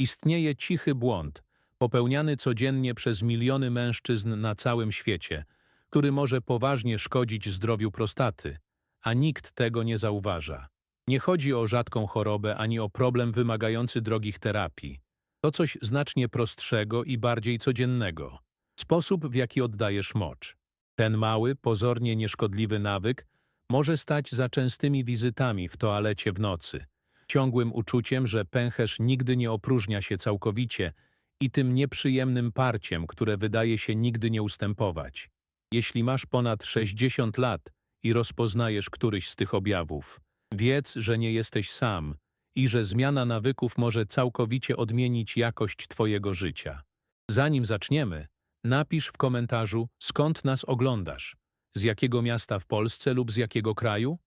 Istnieje cichy błąd, popełniany codziennie przez miliony mężczyzn na całym świecie, który może poważnie szkodzić zdrowiu prostaty, a nikt tego nie zauważa. Nie chodzi o rzadką chorobę ani o problem wymagający drogich terapii. To coś znacznie prostszego i bardziej codziennego. Sposób, w jaki oddajesz mocz. Ten mały, pozornie nieszkodliwy nawyk może stać za częstymi wizytami w toalecie w nocy, ciągłym uczuciem, że pęcherz nigdy nie opróżnia się całkowicie i tym nieprzyjemnym parciem, które wydaje się nigdy nie ustępować. Jeśli masz ponad 60 lat i rozpoznajesz któryś z tych objawów, wiedz, że nie jesteś sam i że zmiana nawyków może całkowicie odmienić jakość Twojego życia. Zanim zaczniemy, napisz w komentarzu, skąd nas oglądasz, z jakiego miasta w Polsce lub z jakiego kraju.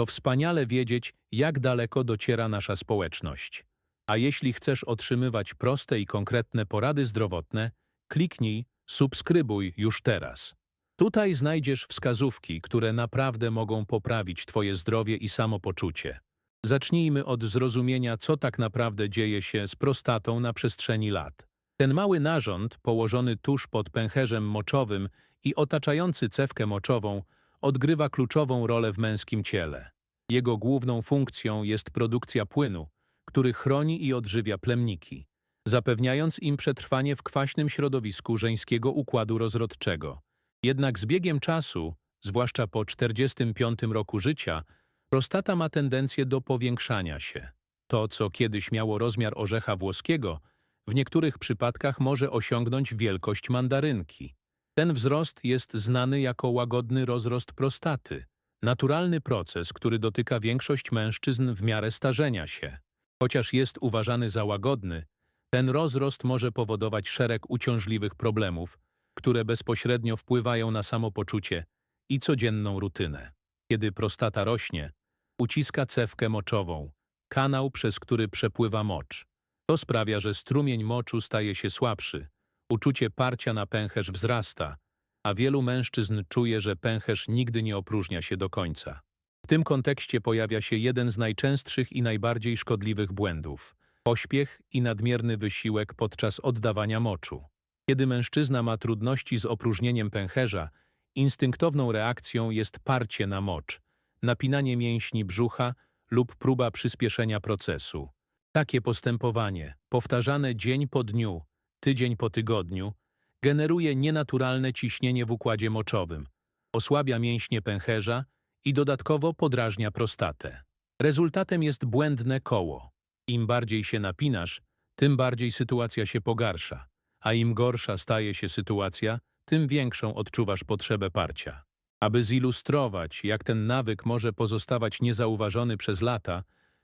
To wspaniale wiedzieć, jak daleko dociera nasza społeczność. A jeśli chcesz otrzymywać proste i konkretne porady zdrowotne, kliknij subskrybuj już teraz. Tutaj znajdziesz wskazówki, które naprawdę mogą poprawić Twoje zdrowie i samopoczucie. Zacznijmy od zrozumienia, co tak naprawdę dzieje się z prostatą na przestrzeni lat. Ten mały narząd, położony tuż pod pęcherzem moczowym i otaczający cewkę moczową, odgrywa kluczową rolę w męskim ciele. Jego główną funkcją jest produkcja płynu, który chroni i odżywia plemniki, zapewniając im przetrwanie w kwaśnym środowisku żeńskiego układu rozrodczego. Jednak z biegiem czasu, zwłaszcza po 45 roku życia, prostata ma tendencję do powiększania się. To, co kiedyś miało rozmiar orzecha włoskiego, w niektórych przypadkach może osiągnąć wielkość mandarynki. Ten wzrost jest znany jako łagodny rozrost prostaty, naturalny proces, który dotyka większość mężczyzn w miarę starzenia się. Chociaż jest uważany za łagodny, ten rozrost może powodować szereg uciążliwych problemów, które bezpośrednio wpływają na samopoczucie i codzienną rutynę. Kiedy prostata rośnie, uciska cewkę moczową, kanał, przez który przepływa mocz. To sprawia, że strumień moczu staje się słabszy, uczucie parcia na pęcherz wzrasta, a wielu mężczyzn czuje, że pęcherz nigdy nie opróżnia się do końca. W tym kontekście pojawia się jeden z najczęstszych i najbardziej szkodliwych błędów – pośpiech i nadmierny wysiłek podczas oddawania moczu. Kiedy mężczyzna ma trudności z opróżnieniem pęcherza, instynktowną reakcją jest parcie na mocz, napinanie mięśni brzucha lub próba przyspieszenia procesu. Takie postępowanie, powtarzane dzień po dniu, tydzień po tygodniu, generuje nienaturalne ciśnienie w układzie moczowym, osłabia mięśnie pęcherza i dodatkowo podrażnia prostatę. Rezultatem jest błędne koło. Im bardziej się napinasz, tym bardziej sytuacja się pogarsza, a im gorsza staje się sytuacja, tym większą odczuwasz potrzebę parcia. Aby zilustrować, jak ten nawyk może pozostawać niezauważony przez lata,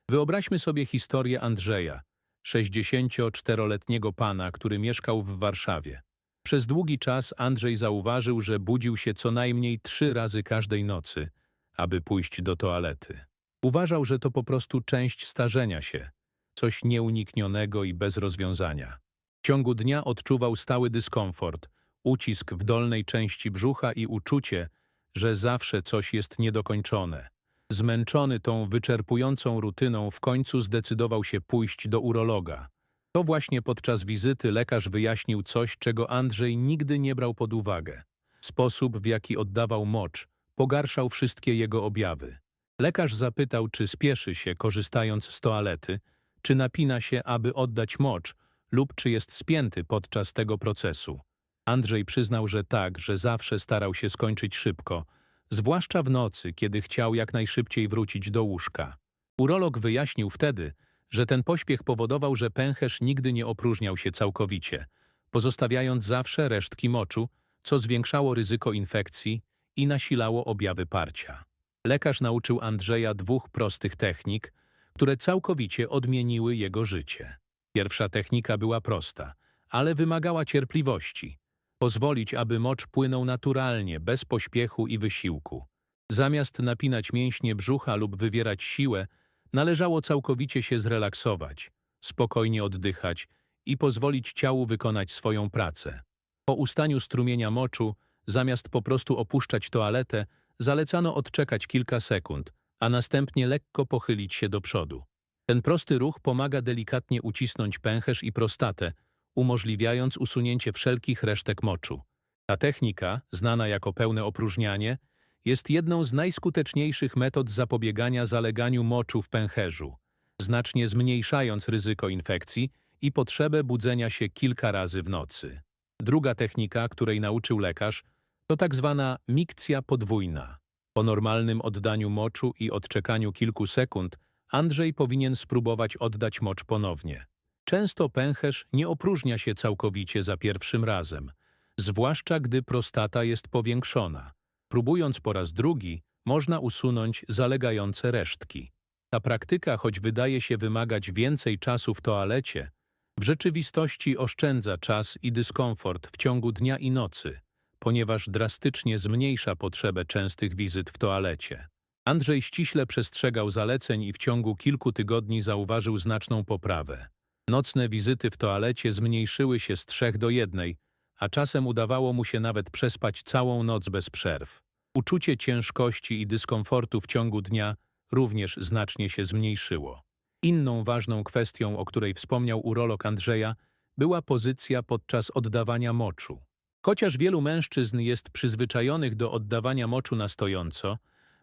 wyobraźmy sobie historię Andrzeja, 64-letniego pana, który mieszkał w Warszawie. Przez długi czas Andrzej zauważył, że budził się co najmniej trzy razy każdej nocy, aby pójść do toalety. Uważał, że to po prostu część starzenia się, coś nieuniknionego i bez rozwiązania. W ciągu dnia odczuwał stały dyskomfort, ucisk w dolnej części brzucha i uczucie, że zawsze coś jest niedokończone. Zmęczony tą wyczerpującą rutyną w końcu zdecydował się pójść do urologa. To właśnie podczas wizyty lekarz wyjaśnił coś, czego Andrzej nigdy nie brał pod uwagę. Sposób, w jaki oddawał mocz, pogarszał wszystkie jego objawy. Lekarz zapytał, czy spieszy się, korzystając z toalety, czy napina się, aby oddać mocz, lub czy jest spięty podczas tego procesu. Andrzej przyznał, że tak, że zawsze starał się skończyć szybko, zwłaszcza w nocy, kiedy chciał jak najszybciej wrócić do łóżka. Urolog wyjaśnił wtedy, że ten pośpiech powodował, że pęcherz nigdy nie opróżniał się całkowicie, pozostawiając zawsze resztki moczu, co zwiększało ryzyko infekcji i nasilało objawy parcia. Lekarz nauczył Andrzeja dwóch prostych technik, które całkowicie odmieniły jego życie. Pierwsza technika była prosta, ale wymagała cierpliwości. Pozwolić, aby mocz płynął naturalnie, bez pośpiechu i wysiłku. Zamiast napinać mięśnie brzucha lub wywierać siłę, należało całkowicie się zrelaksować, spokojnie oddychać i pozwolić ciału wykonać swoją pracę. Po ustaniu strumienia moczu, zamiast po prostu opuszczać toaletę, zalecano odczekać kilka sekund, a następnie lekko pochylić się do przodu. Ten prosty ruch pomaga delikatnie ucisnąć pęcherz i prostatę, umożliwiając usunięcie wszelkich resztek moczu. Ta technika, znana jako pełne opróżnianie, jest jedną z najskuteczniejszych metod zapobiegania zaleganiu moczu w pęcherzu, znacznie zmniejszając ryzyko infekcji i potrzebę budzenia się kilka razy w nocy. Druga technika, której nauczył lekarz, to tak zwana mikcja podwójna. Po normalnym oddaniu moczu i odczekaniu kilku sekund Andrzej powinien spróbować oddać mocz ponownie. Często pęcherz nie opróżnia się całkowicie za pierwszym razem, zwłaszcza gdy prostata jest powiększona. Próbując po raz drugi, można usunąć zalegające resztki. Ta praktyka, choć wydaje się wymagać więcej czasu w toalecie, w rzeczywistości oszczędza czas i dyskomfort w ciągu dnia i nocy, ponieważ drastycznie zmniejsza potrzebę częstych wizyt w toalecie. Andrzej ściśle przestrzegał zaleceń i w ciągu kilku tygodni zauważył znaczną poprawę. Nocne wizyty w toalecie zmniejszyły się z trzech do jednej, a czasem udawało mu się nawet przespać całą noc bez przerw. Uczucie ciężkości i dyskomfortu w ciągu dnia również znacznie się zmniejszyło. Inną ważną kwestią, o której wspomniał urolog Andrzeja, była pozycja podczas oddawania moczu. Chociaż wielu mężczyzn jest przyzwyczajonych do oddawania moczu na stojąco,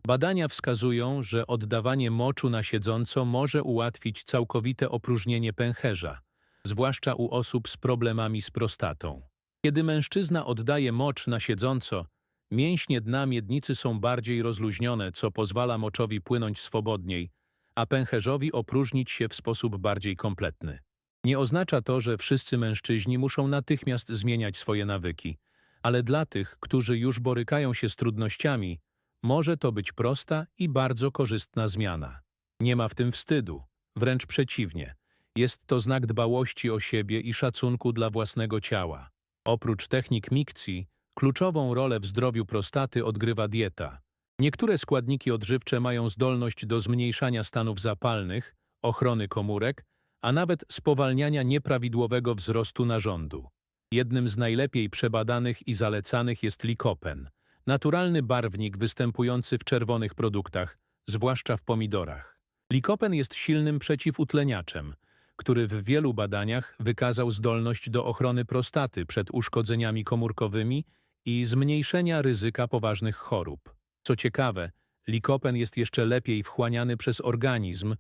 badania wskazują, że oddawanie moczu na siedząco może ułatwić całkowite opróżnienie pęcherza, zwłaszcza u osób z problemami z prostatą. Kiedy mężczyzna oddaje mocz na siedząco, mięśnie dna miednicy są bardziej rozluźnione, co pozwala moczowi płynąć swobodniej, a pęcherzowi opróżnić się w sposób bardziej kompletny. Nie oznacza to, że wszyscy mężczyźni muszą natychmiast zmieniać swoje nawyki, ale dla tych, którzy już borykają się z trudnościami, może to być prosta i bardzo korzystna zmiana. Nie ma w tym wstydu, wręcz przeciwnie. Jest to znak dbałości o siebie i szacunku dla własnego ciała. Oprócz technik mikcji, kluczową rolę w zdrowiu prostaty odgrywa dieta. Niektóre składniki odżywcze mają zdolność do zmniejszania stanów zapalnych, ochrony komórek, a nawet spowalniania nieprawidłowego wzrostu narządu. Jednym z najlepiej przebadanych i zalecanych jest likopen, naturalny barwnik występujący w czerwonych produktach, zwłaszcza w pomidorach. Likopen jest silnym przeciwutleniaczem, który w wielu badaniach wykazał zdolność do ochrony prostaty przed uszkodzeniami komórkowymi i zmniejszenia ryzyka poważnych chorób. Co ciekawe, likopen jest jeszcze lepiej wchłaniany przez organizm,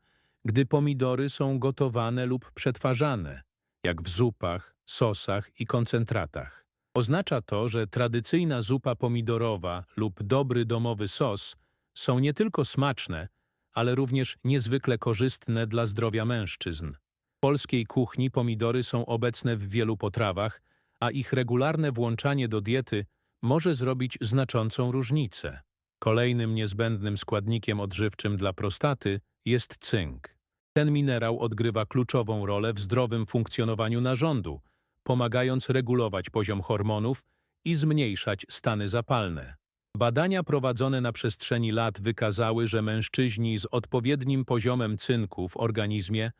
gdy pomidory są gotowane lub przetwarzane, jak w zupach, sosach i koncentratach. Oznacza to, że tradycyjna zupa pomidorowa lub dobry domowy sos są nie tylko smaczne, ale również niezwykle korzystne dla zdrowia mężczyzn. W polskiej kuchni pomidory są obecne w wielu potrawach, a ich regularne włączanie do diety może zrobić znaczącą różnicę. Kolejnym niezbędnym składnikiem odżywczym dla prostaty jest cynk. Ten minerał odgrywa kluczową rolę w zdrowym funkcjonowaniu narządu, pomagając regulować poziom hormonów i zmniejszać stany zapalne. Badania prowadzone na przestrzeni lat wykazały, że mężczyźni z odpowiednim poziomem cynku w organizmie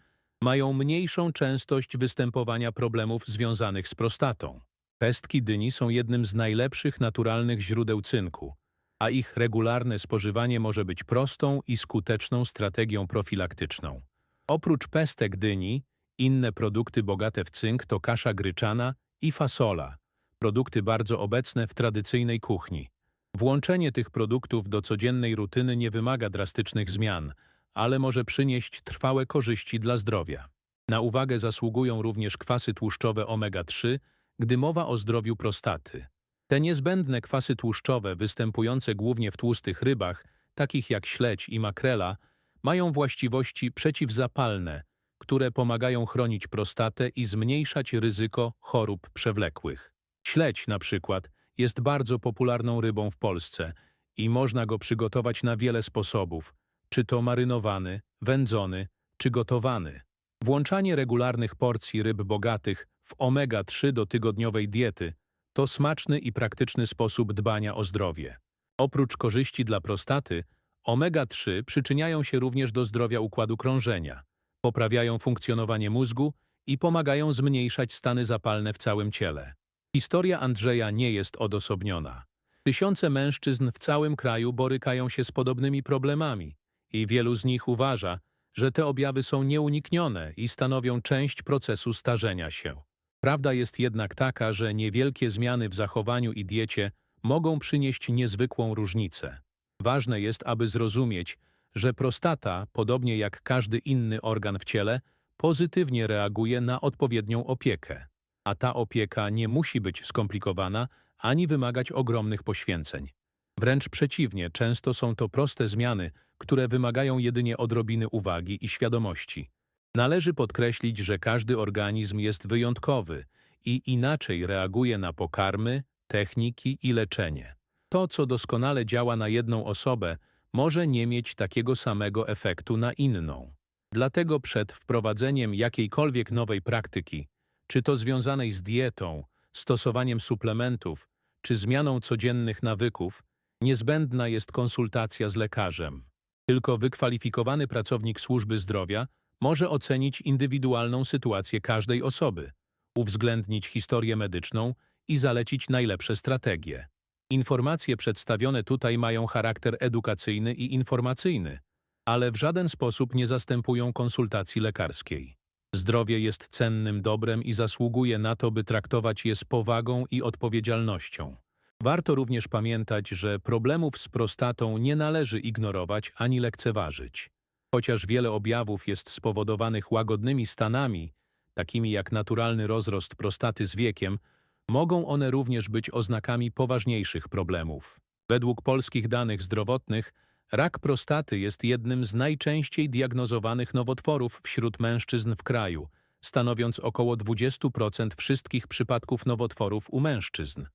mają mniejszą częstość występowania problemów związanych z prostatą. Pestki dyni są jednym z najlepszych naturalnych źródeł cynku, a ich regularne spożywanie może być prostą i skuteczną strategią profilaktyczną. Oprócz pestek dyni, inne produkty bogate w cynk to kasza gryczana i fasola, produkty bardzo obecne w tradycyjnej kuchni. Włączenie tych produktów do codziennej rutyny nie wymaga drastycznych zmian, ale może przynieść trwałe korzyści dla zdrowia. Na uwagę zasługują również kwasy tłuszczowe omega-3, gdy mowa o zdrowiu prostaty. Te niezbędne kwasy tłuszczowe, występujące głównie w tłustych rybach, takich jak śledź i makrela, mają właściwości przeciwzapalne, które pomagają chronić prostatę i zmniejszać ryzyko chorób przewlekłych. Śledź na przykład jest bardzo popularną rybą w Polsce i można go przygotować na wiele sposobów, czy to marynowany, wędzony, czy gotowany. Włączanie regularnych porcji ryb bogatych w omega-3 do tygodniowej diety to smaczny i praktyczny sposób dbania o zdrowie. Oprócz korzyści dla prostaty, omega-3 przyczyniają się również do zdrowia układu krążenia, poprawiają funkcjonowanie mózgu i pomagają zmniejszać stany zapalne w całym ciele. Historia Andrzeja nie jest odosobniona. Tysiące mężczyzn w całym kraju borykają się z podobnymi problemami i wielu z nich uważa, że te objawy są nieuniknione i stanowią część procesu starzenia się. Prawda jest jednak taka, że niewielkie zmiany w zachowaniu i diecie mogą przynieść niezwykłą różnicę. Ważne jest, aby zrozumieć, że prostata, podobnie jak każdy inny organ w ciele, pozytywnie reaguje na odpowiednią opiekę. A ta opieka nie musi być skomplikowana ani wymagać ogromnych poświęceń. Wręcz przeciwnie, często są to proste zmiany, które wymagają jedynie odrobiny uwagi i świadomości. Należy podkreślić, że każdy organizm jest wyjątkowy i inaczej reaguje na pokarmy, techniki i leczenie. To, co doskonale działa na jedną osobę, może nie mieć takiego samego efektu na inną. Dlatego przed wprowadzeniem jakiejkolwiek nowej praktyki, czy to związanej z dietą, stosowaniem suplementów, czy zmianą codziennych nawyków, niezbędna jest konsultacja z lekarzem. Tylko wykwalifikowany pracownik służby zdrowia może ocenić indywidualną sytuację każdej osoby, uwzględnić historię medyczną i zalecić najlepsze strategie. Informacje przedstawione tutaj mają charakter edukacyjny i informacyjny, ale w żaden sposób nie zastępują konsultacji lekarskiej. Zdrowie jest cennym dobrem i zasługuje na to, by traktować je z powagą i odpowiedzialnością. Warto również pamiętać, że problemów z prostatą nie należy ignorować ani lekceważyć. Chociaż wiele objawów jest spowodowanych łagodnymi stanami, takimi jak naturalny rozrost prostaty z wiekiem, mogą one również być oznakami poważniejszych problemów. Według polskich danych zdrowotnych, rak prostaty jest jednym z najczęściej diagnozowanych nowotworów wśród mężczyzn w kraju, stanowiąc około 20% wszystkich przypadków nowotworów u mężczyzn.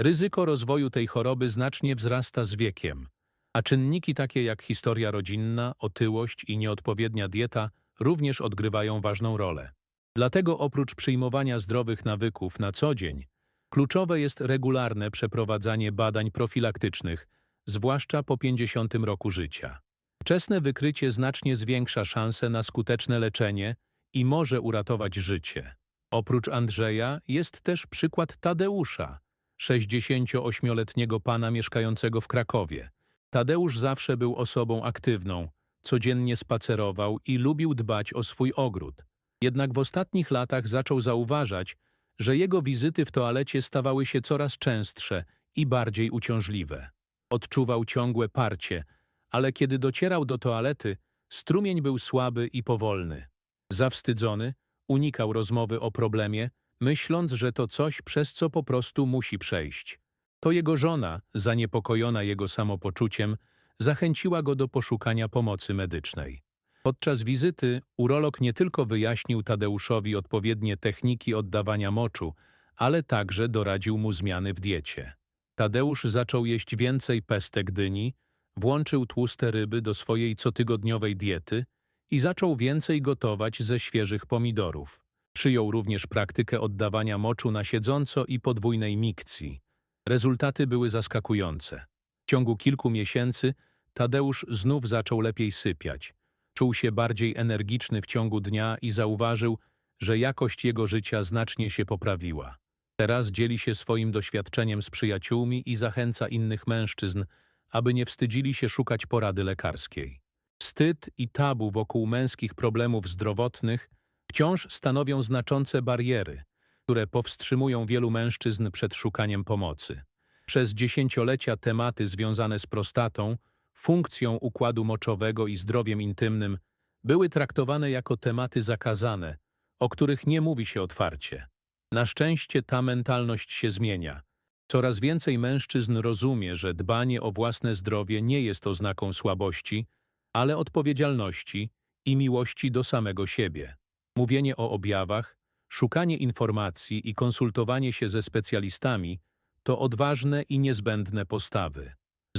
Ryzyko rozwoju tej choroby znacznie wzrasta z wiekiem, a czynniki takie jak historia rodzinna, otyłość i nieodpowiednia dieta również odgrywają ważną rolę. Dlatego oprócz przyjmowania zdrowych nawyków na co dzień, kluczowe jest regularne przeprowadzanie badań profilaktycznych, zwłaszcza po 50 roku życia. Wczesne wykrycie znacznie zwiększa szanse na skuteczne leczenie i może uratować życie. Oprócz Andrzeja jest też przykład Tadeusza, 68-letniego pana mieszkającego w Krakowie. Tadeusz zawsze był osobą aktywną, codziennie spacerował i lubił dbać o swój ogród. Jednak w ostatnich latach zaczął zauważać, że jego wizyty w toalecie stawały się coraz częstsze i bardziej uciążliwe. Odczuwał ciągłe parcie, ale kiedy docierał do toalety, strumień był słaby i powolny. Zawstydzony, unikał rozmowy o problemie, myśląc, że to coś, przez co po prostu musi przejść. To jego żona, zaniepokojona jego samopoczuciem, zachęciła go do poszukania pomocy medycznej. Podczas wizyty urolog nie tylko wyjaśnił Tadeuszowi odpowiednie techniki oddawania moczu, ale także doradził mu zmiany w diecie. Tadeusz zaczął jeść więcej pestek dyni, włączył tłuste ryby do swojej cotygodniowej diety i zaczął więcej gotować ze świeżych pomidorów. Przyjął również praktykę oddawania moczu na siedząco i podwójnej mikcji. Rezultaty były zaskakujące. W ciągu kilku miesięcy Tadeusz znów zaczął lepiej sypiać. Czuł się bardziej energiczny w ciągu dnia i zauważył, że jakość jego życia znacznie się poprawiła. Teraz dzieli się swoim doświadczeniem z przyjaciółmi i zachęca innych mężczyzn, aby nie wstydzili się szukać porady lekarskiej. Wstyd i tabu wokół męskich problemów zdrowotnych wciąż stanowią znaczące bariery, które powstrzymują wielu mężczyzn przed szukaniem pomocy. Przez dziesięciolecia tematy związane z prostatą, funkcją układu moczowego i zdrowiem intymnym były traktowane jako tematy zakazane, o których nie mówi się otwarcie. Na szczęście ta mentalność się zmienia. Coraz więcej mężczyzn rozumie, że dbanie o własne zdrowie nie jest oznaką słabości, ale odpowiedzialności i miłości do samego siebie. Mówienie o objawach, szukanie informacji i konsultowanie się ze specjalistami to odważne i niezbędne postawy.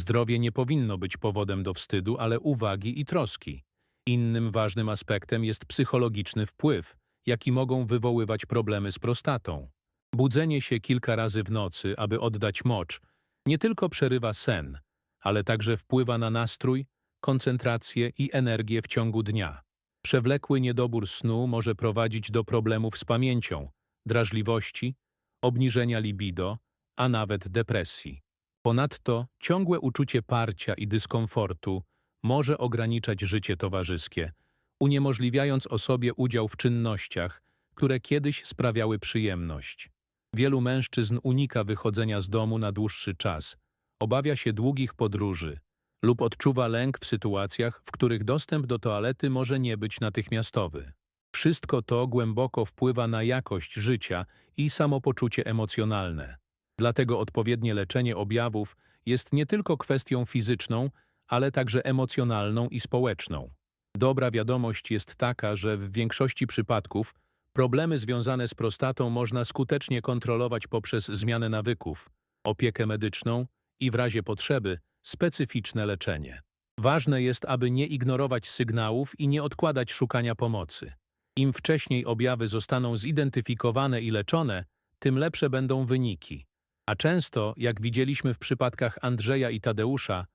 Zdrowie nie powinno być powodem do wstydu, ale uwagi i troski. Innym ważnym aspektem jest psychologiczny wpływ, jaki mogą wywoływać problemy z prostatą. Budzenie się kilka razy w nocy, aby oddać mocz, nie tylko przerywa sen, ale także wpływa na nastrój, koncentrację i energię w ciągu dnia. Przewlekły niedobór snu może prowadzić do problemów z pamięcią, drażliwości, obniżenia libido, a nawet depresji. Ponadto ciągłe uczucie parcia i dyskomfortu może ograniczać życie towarzyskie, uniemożliwiając osobie udział w czynnościach, które kiedyś sprawiały przyjemność. Wielu mężczyzn unika wychodzenia z domu na dłuższy czas, obawia się długich podróży lub odczuwa lęk w sytuacjach, w których dostęp do toalety może nie być natychmiastowy. Wszystko to głęboko wpływa na jakość życia i samopoczucie emocjonalne. Dlatego odpowiednie leczenie objawów jest nie tylko kwestią fizyczną, ale także emocjonalną i społeczną. Dobra wiadomość jest taka, że w większości przypadków problemy związane z prostatą można skutecznie kontrolować poprzez zmianę nawyków, opiekę medyczną i w razie potrzeby specyficzne leczenie. Ważne jest, aby nie ignorować sygnałów i nie odkładać szukania pomocy. Im wcześniej objawy zostaną zidentyfikowane i leczone, tym lepsze będą wyniki. A często, jak widzieliśmy w przypadkach Andrzeja i Tadeusza,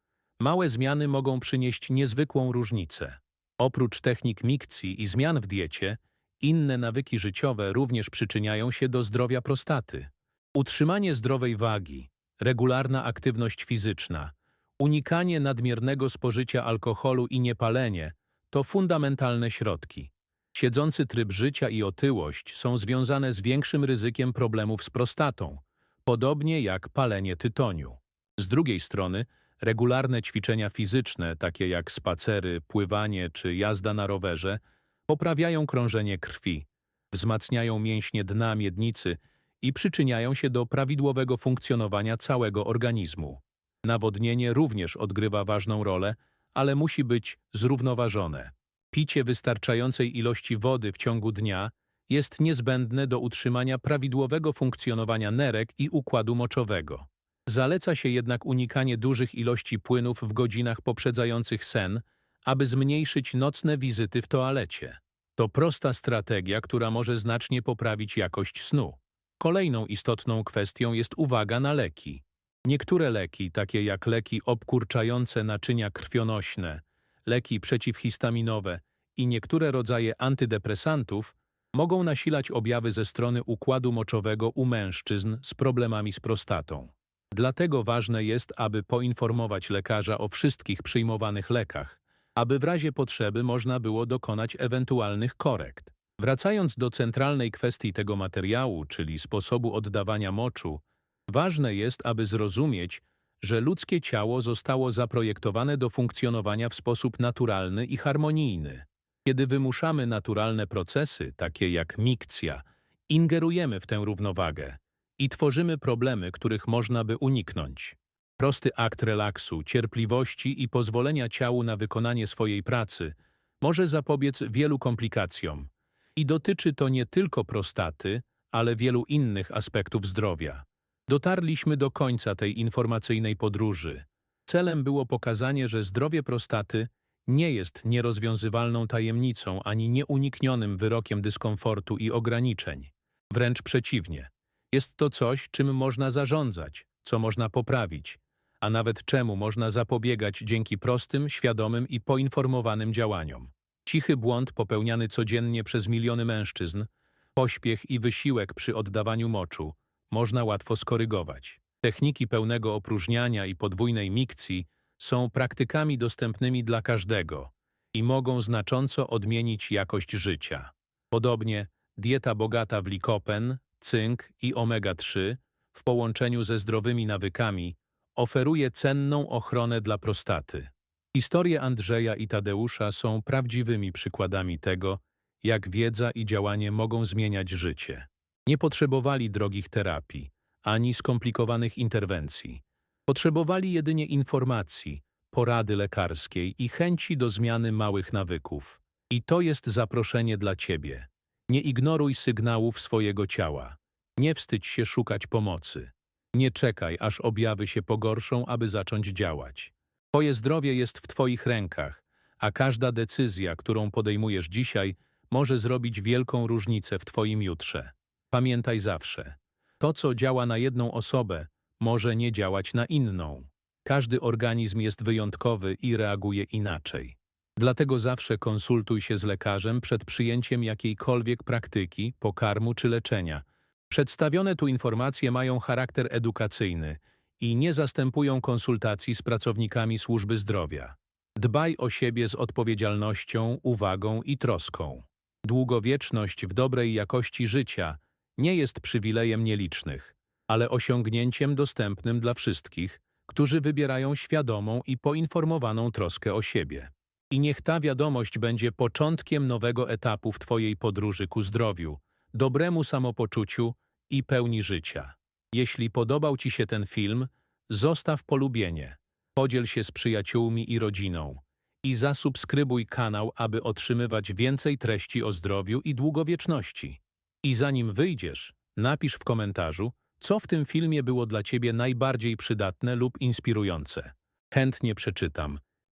małe zmiany mogą przynieść niezwykłą różnicę. Oprócz technik mikcji i zmian w diecie, inne nawyki życiowe również przyczyniają się do zdrowia prostaty. Utrzymanie zdrowej wagi, regularna aktywność fizyczna, unikanie nadmiernego spożycia alkoholu i niepalenie to fundamentalne środki. Siedzący tryb życia i otyłość są związane z większym ryzykiem problemów z prostatą, podobnie jak palenie tytoniu. Z drugiej strony, regularne ćwiczenia fizyczne, takie jak spacery, pływanie czy jazda na rowerze, poprawiają krążenie krwi, wzmacniają mięśnie dna miednicy i przyczyniają się do prawidłowego funkcjonowania całego organizmu. Nawodnienie również odgrywa ważną rolę, ale musi być zrównoważone. Picie wystarczającej ilości wody w ciągu dnia jest niezbędne do utrzymania prawidłowego funkcjonowania nerek i układu moczowego. Zaleca się jednak unikanie dużych ilości płynów w godzinach poprzedzających sen, aby zmniejszyć nocne wizyty w toalecie. To prosta strategia, która może znacznie poprawić jakość snu. Kolejną istotną kwestią jest uwaga na leki. Niektóre leki, takie jak leki obkurczające naczynia krwionośne, leki przeciwhistaminowe i niektóre rodzaje antydepresantów, mogą nasilać objawy ze strony układu moczowego u mężczyzn z problemami z prostatą. Dlatego ważne jest, aby poinformować lekarza o wszystkich przyjmowanych lekach, aby w razie potrzeby można było dokonać ewentualnych korekt. Wracając do centralnej kwestii tego materiału, czyli sposobu oddawania moczu, ważne jest, aby zrozumieć, że ludzkie ciało zostało zaprojektowane do funkcjonowania w sposób naturalny i harmonijny. Kiedy wymuszamy naturalne procesy, takie jak mikcja, ingerujemy w tę równowagę i tworzymy problemy, których można by uniknąć. Prosty akt relaksu, cierpliwości i pozwolenia ciału na wykonanie swojej pracy może zapobiec wielu komplikacjom i dotyczy to nie tylko prostaty, ale wielu innych aspektów zdrowia. Dotarliśmy do końca tej informacyjnej podróży. Celem było pokazanie, że zdrowie prostaty nie jest nierozwiązywalną tajemnicą ani nieuniknionym wyrokiem dyskomfortu i ograniczeń. Wręcz przeciwnie. Jest to coś, czym można zarządzać, co można poprawić, a nawet czemu można zapobiegać dzięki prostym, świadomym i poinformowanym działaniom. Cichy błąd popełniany codziennie przez miliony mężczyzn, pośpiech i wysiłek przy oddawaniu moczu można łatwo skorygować. Techniki pełnego opróżniania i podwójnej mikcji są praktykami dostępnymi dla każdego i mogą znacząco odmienić jakość życia. Podobnie dieta bogata w likopen, cynk i omega-3 w połączeniu ze zdrowymi nawykami oferuje cenną ochronę dla prostaty. Historie Andrzeja i Tadeusza są prawdziwymi przykładami tego, jak wiedza i działanie mogą zmieniać życie. Nie potrzebowali drogich terapii, ani skomplikowanych interwencji. Potrzebowali jedynie informacji, porady lekarskiej i chęci do zmiany małych nawyków. I to jest zaproszenie dla Ciebie. Nie ignoruj sygnałów swojego ciała. Nie wstydź się szukać pomocy. Nie czekaj, aż objawy się pogorszą, aby zacząć działać. Twoje zdrowie jest w Twoich rękach, a każda decyzja, którą podejmujesz dzisiaj, może zrobić wielką różnicę w Twoim jutrze. Pamiętaj zawsze, to co działa na jedną osobę, może nie działać na inną. Każdy organizm jest wyjątkowy i reaguje inaczej. Dlatego zawsze konsultuj się z lekarzem przed przyjęciem jakiejkolwiek praktyki, pokarmu czy leczenia. Przedstawione tu informacje mają charakter edukacyjny i nie zastępują konsultacji z pracownikami służby zdrowia. Dbaj o siebie z odpowiedzialnością, uwagą i troską. Długowieczność w dobrej jakości życia nie jest przywilejem nielicznych, ale osiągnięciem dostępnym dla wszystkich, którzy wybierają świadomą i poinformowaną troskę o siebie. I niech ta wiadomość będzie początkiem nowego etapu w Twojej podróży ku zdrowiu, dobremu samopoczuciu i pełni życia. Jeśli podobał Ci się ten film, zostaw polubienie, podziel się z przyjaciółmi i rodziną i zasubskrybuj kanał, aby otrzymywać więcej treści o zdrowiu i długowieczności. I zanim wyjdziesz, napisz w komentarzu, co w tym filmie było dla Ciebie najbardziej przydatne lub inspirujące. Chętnie przeczytam